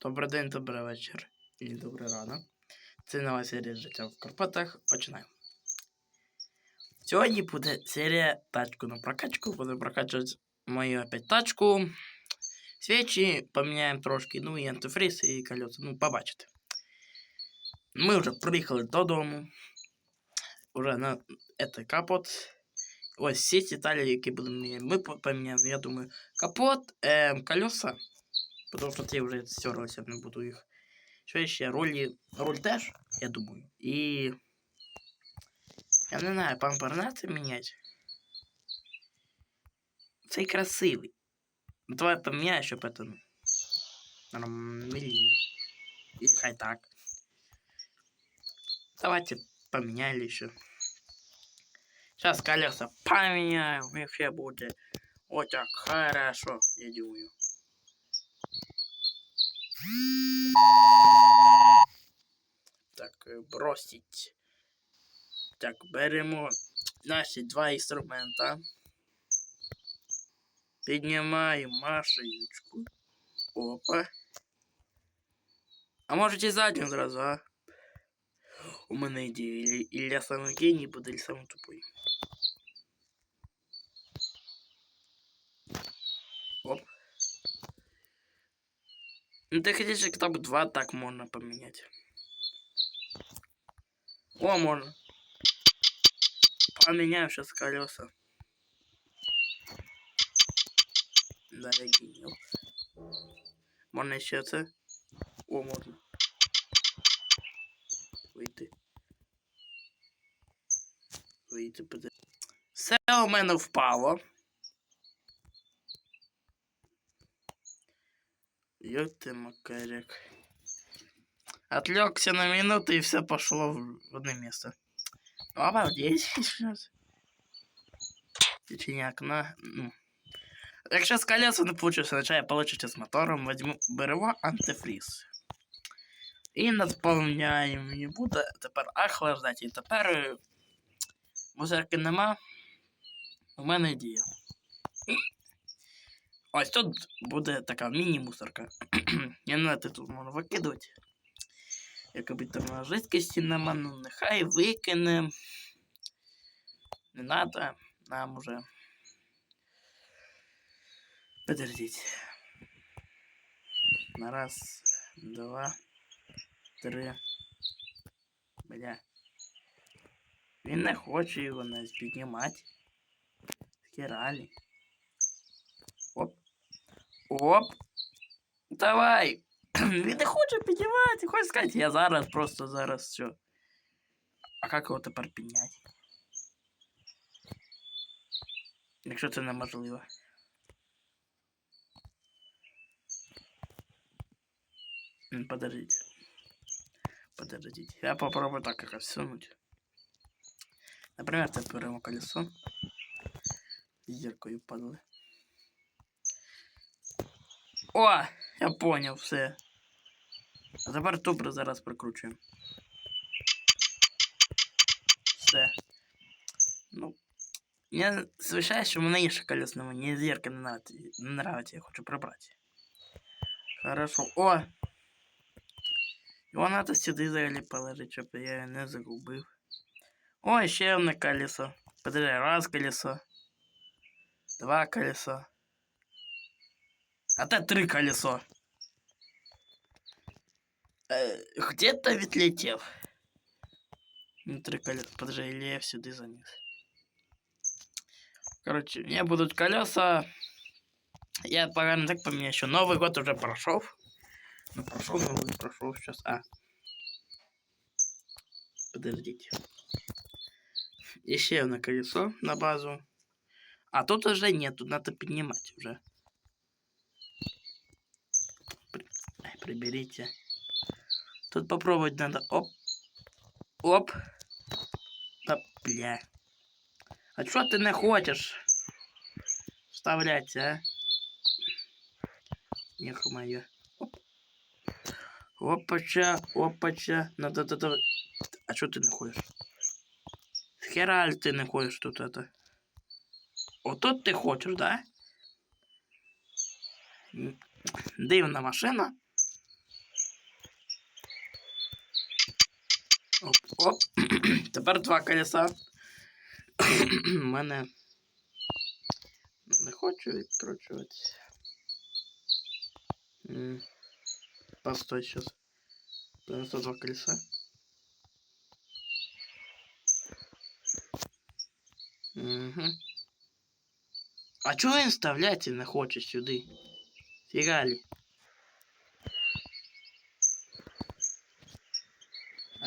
Добрий день, добрий вечір і добрий ранок. Це нова серія життя в Карпатах. Починаємо. Сьогодні буде серія тачку на прокачку. Буду прокачувати мою опять тачку. Свічі поміняємо трошки, ну і антифриз, і колеса. Ну, побачите. Ми вже приїхали додому. Уже на это капот. Ось всі деталі, які будемо міняти. Ми по- поміняємо, я думаю, капот, ем, колеса. Потому что я уже стерлся, не буду их. Що ще? Ролі. Руль теж, я думаю. І. Я не знаю, пампернати міняти. Цей красивий. Ну, Давай поміняй, щоб это. ну, Нормально. І хай так. Давайте поменяли еще. Сейчас колеса поменяем, и все будет вот так хорошо, я думаю. Так, е, бросить. Так, беремо наші два інструмента. Піднімаємо машиночку. Опа. А можете задню зразу, а? У мене ідея. Ілля, самий геній буде, самий тупий. Ну ты хотишь хотя бы два так можно поменять. О, можно. Поменяем сейчас колеса. Да, я генил. Можно еще это. О, можно. Вийти. Вийти, подивитися. Все у мене впало. Ёк ты макарик. Отвлекся на минуту и все пошло в в одно место. Ну, обалдеть сейчас. Течение окна. Ну. Якщо з колеса не получится, значит я получу з мотором, возьму беремо антифриз. І наповняємо. І буде тепер охлаждати. І тепер е, мусорки нема. У мене ідея. Ось тут буде така міні-мусорка. Я не знаю, тут можна викидувати. Якоби там жидкості нема, ну нехай викине. Не надо, нам уже. Подождите. На раз, два, три. Бля. Він не хоче його навіть піднімати. Хералі. Оп. Оп. Давай. Він не хоче піднімати. Хоче сказати, я зараз просто зараз все. А як його тепер підняти? Якщо це неможливо. М, Подождите. Подождите. Я попробую так как всунуть. Например, це беремо колесо. Зіркою падали. О! Я понял все. А тепер тупо зараз прикручуємо. Все. Ну. Я звичайно, що мене є ще колесно, мені зірка не нравиться, не нравиться, я хочу прибрати. Хорошо. О! Його надо сюди взагалі положити, щоб я його не загубив. О, ще одне колесо. Подожди, раз колесо. Два колеса. А то три колесо. Э, Где-то відлетів. Ну, три колеса. Подожди, или я сюди заніс. Короче, у меня будут колеса. Я пока не так поменяю еще. Новый год уже прошел. Ну, прошел, новый прошел сейчас. А. Подождите. Еще одно колесо на базу. А тут уже нет, тут надо поднимать уже. Приберите. Тут попробовать надо. Оп. Оп. Да, бля. А чё ты не хочешь вставлять, а? Эх, моё. Оп. Опача, опача. Надо, надо. А чё ты не ходишь? Хераль ты не ходишь тут это? Вот тут ты хочешь, да? Дивна машина. Оп, оп. Тепер два колеса. У мене. Не хочу відкручувати. М. Постой сейчас. Принесу два колеса. Угу. А чого він вставляти не хоче сюди? Фігалі.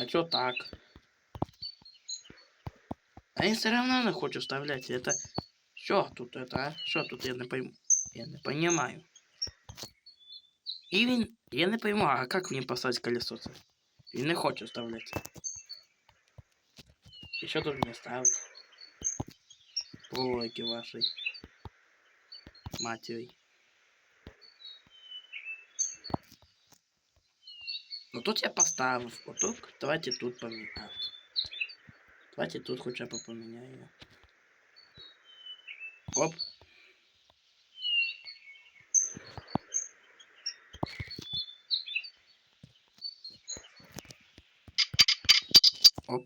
А чё так? А я все равно не хочу вставлять. Это что тут это, а? Что тут я не пойму? Я не понимаю. И він... Я не пойму, а как мне поставить колесо це? Він не хоче вставлять. І що тут мені ставить? Полики вашей. Матери. Ну тут я поставив. Отут. Давайте тут поміняємо. Давайте тут хоча б поміняємо. Оп. Оп.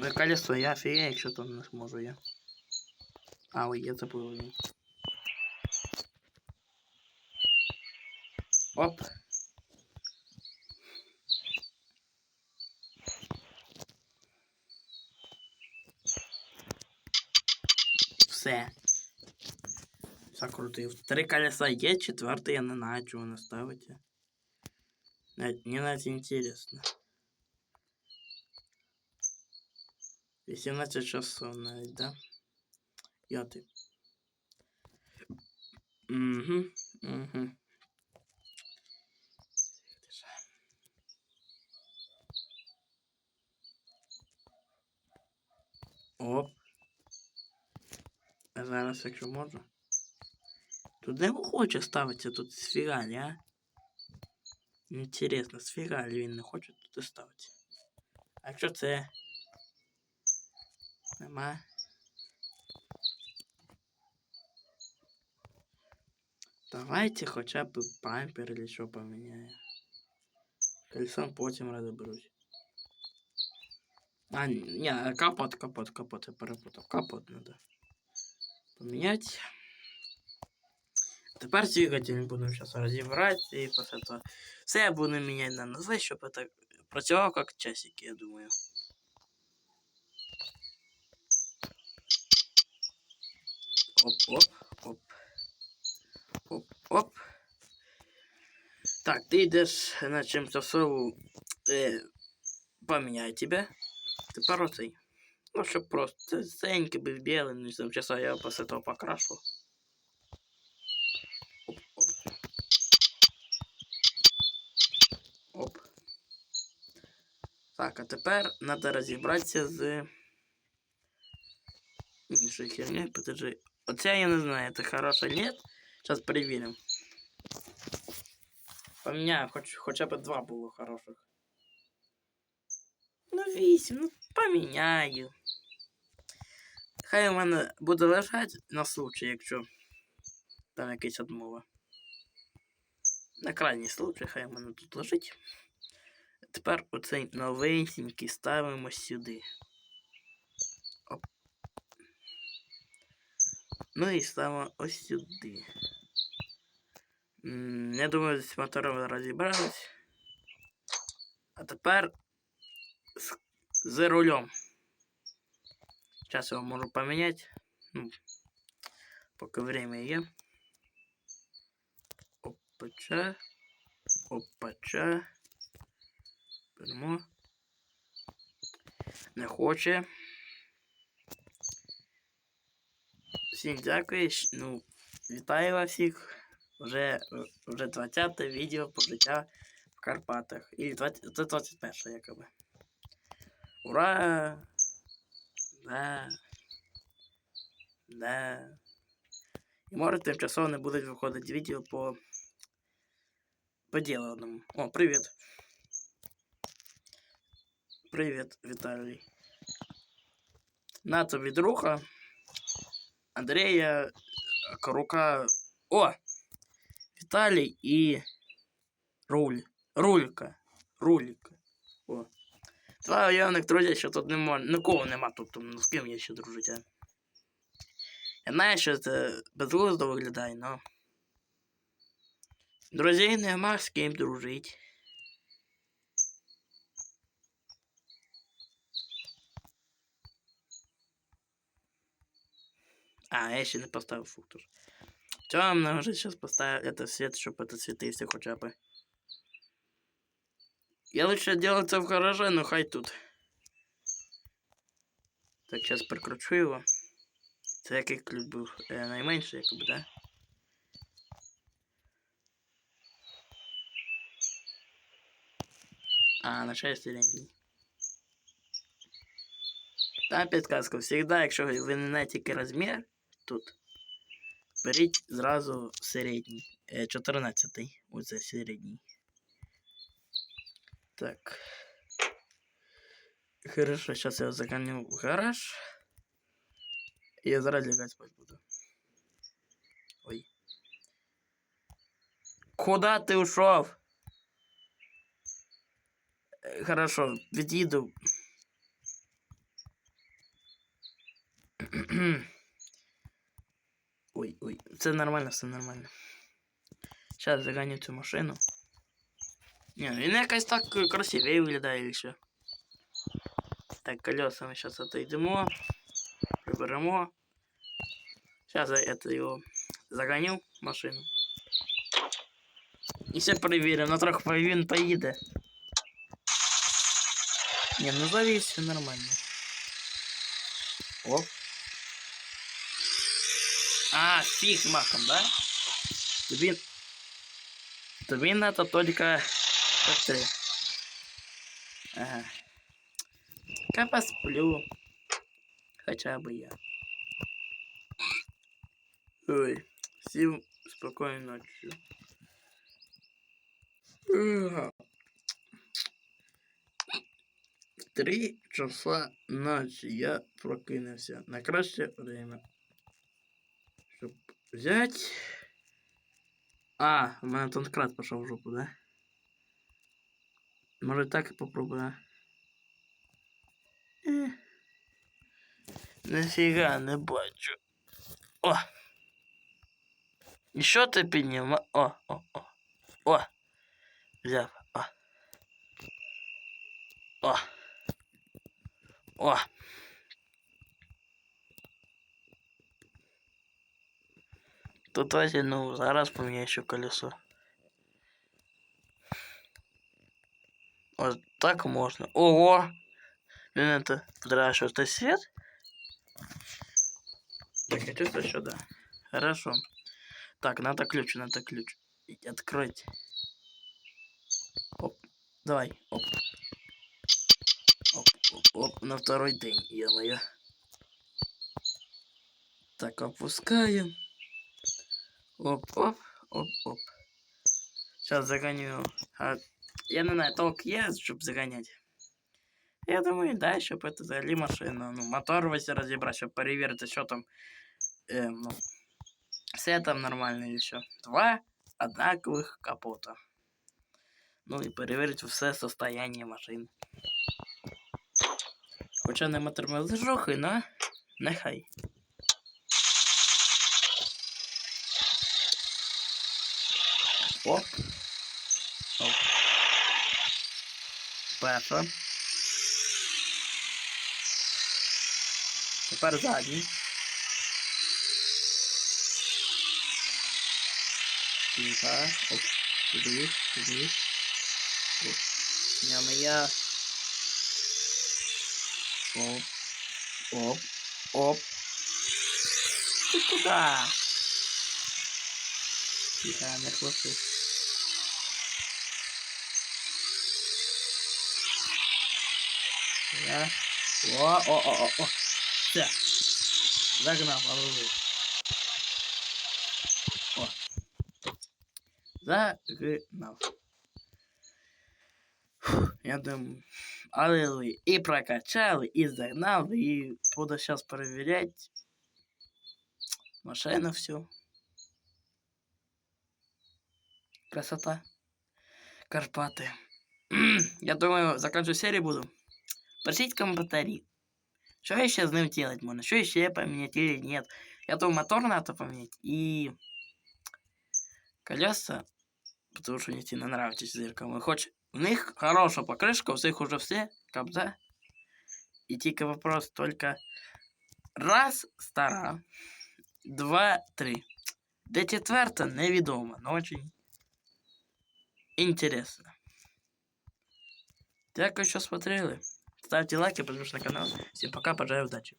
Ну и колесо, я фігею, якщо там не зможу я. А, ой, я забув. Оп. Все. Закрутив. Три колеса є, четверте я не знаю, чого не ставити. Навіть- Мне навіть интересно. 18 часов навіть, да? П'ятий. Угу, угу. Оп. А зараз, якщо можна. Тут не хоче ставитися тут сфігалі, а? Інтересно, сфігалі він не хоче тут ставити. А якщо це. Нема. Давайте хоча б пампер или що поміняю. Колесом потім розберусь. А, не, капот, капот, капот, я перепутав. Капот надо поменять. Тепер двигатель будемо зараз розібрати і після того все я буду міняти на назви, щоб це працювало як часики, я думаю. Оп, оп, оп. Оп, оп. Так, ты идешь на чем-то сову. Э, поменяй тебя. Тепер оцей. Ну, щоб просто. Це синенький був білий, ну там часа я після того покрашу. Оп, оп. Оп. Так, а тепер треба розібратися з іншою хернею. Подожди. Оця я не знаю, це хороша нет. Сейчас перевіримо. Поміняю, хоч, хоча б два було хороших. Ну, вісім, ну поміняю. Хай у мене буде лежати на случай, якщо там якась відмова. На крайній случай, хай у мене тут лежить. Тепер оцей новенький ставимо сюди. Оп. Ну і ставимо ось сюди. Я думаю, з мотором розібрались. А тепер з, з рулем. Сейчас его можу поменять. Ну, поки время є. Опача. Опача. Беремо. Не хоче. Всім дякую. щ- Ну, вітаю вас всіх. Вже, вже 20 відео про життя в Карпатах. І 20, це 21 якоби. Ура! Да. Да. І може тимчасово не будуть виходити відео по по ділу одному. О, привіт. Привіт, Віталій. На тобі друга. Андрея Корука. О! Віталій і Руль. Рулька. Рулька. О. Два уявних друзі, що тут нема. Нікого нема тут, ну з ким я ще дружить, а. Я знаю, що це безглуздо виглядає, но. Друзей нема з ким дружить. А, я ще не поставив фуктор. Темно уже сейчас поставил это свет, чтобы это светился хотя бы. Я лучше делать это в гараже, но хай тут. Так, сейчас прикручу его. Це який ключ був е, найменший, якби, да? А, на 6 середній. Там підказка. Всегда, якщо ви не знаєте тільки розмір, тут. Беріть зразу середній. Е, 14-й. Оце середній. Так. Хорошо, сейчас я его загоню в гараж. Я зараз лягать спать буду. Ой. Куда ты ушел? Э, Хорошо, від'їду. Ой, ой, все нормально, все нормально. Сейчас загоню цю машину. Не, він якось так е, красивее виглядає і все. Так, колесами сейчас отойдемо. Приберемо. Сейчас я это его загоню в машину. І все перевіримо, на трохи він поїде. Не, ну завис все нормально. Оп. А, фиг махом, да? Тобі... Тобі надо только... Смотри. Ага. Я посплю. Хотя бы я. Ой, всем спокойной ночи. Три часа ночи я прокинувся на краще время. Щоб взять. А, у мене тонкрат пішов в жопу, да? Може так і попробую, а? Е. Нафіга не бачу. О! І що ти підніма? О, о, о. О! Взяв. О. О. О. Тут ось, ну, зараз поміняю ще колесо. Вот так можно. Ого! Блин, это дрожь, это свет? Так, я чувствую, что да. Хорошо. Так, надо ключ, надо ключ. И Открыть. Оп. Давай. Оп. Оп, оп, оп. На второй день, ё-моё. Так, опускаем. Оп, оп, оп, оп. Сейчас загоню. А, я не знаю, толк є, щоб заганяти. Я думаю, да, щоб це взагалі машина. Ну, мотор весь розібрати, щоб перевірити, що там. Е, ну, все там нормально і що. Два однакових капота. Ну і перевірити все состояние машини. Хоча нема термозажухи, но нехай. Оп. Оп. Перша. Тепер задній. Тихо. Оп. Туди, туди. Оп. Няма я. Оп. Оп. Оп. Ты куда? Тихо, не хлопцы. Я. О, о, о, о, о. Все. Загнал, положил. О. Загнал. Фух, Я думаю, аллилуйя. И прокачал, и загнал, и буду сейчас проверять машину всю. Красота. Карпаты. Я думаю, заканчиваю серию буду. Пишите комментарии. Что еще с ним делать можно? Что еще поменять или нет? Я думаю, мотор надо поменять. И колеса, потому что мне сильно нравятся зеркала. Хоть в них хорошая покрышка, у всех уже все, кабза. И тільки вопрос только раз стара, два, три. Де четверта, невідомо, но очень интересно. Дякую, що смотрели. Ставьте лайки, подписывайтесь на канал. Всем пока, пожелаю удачи.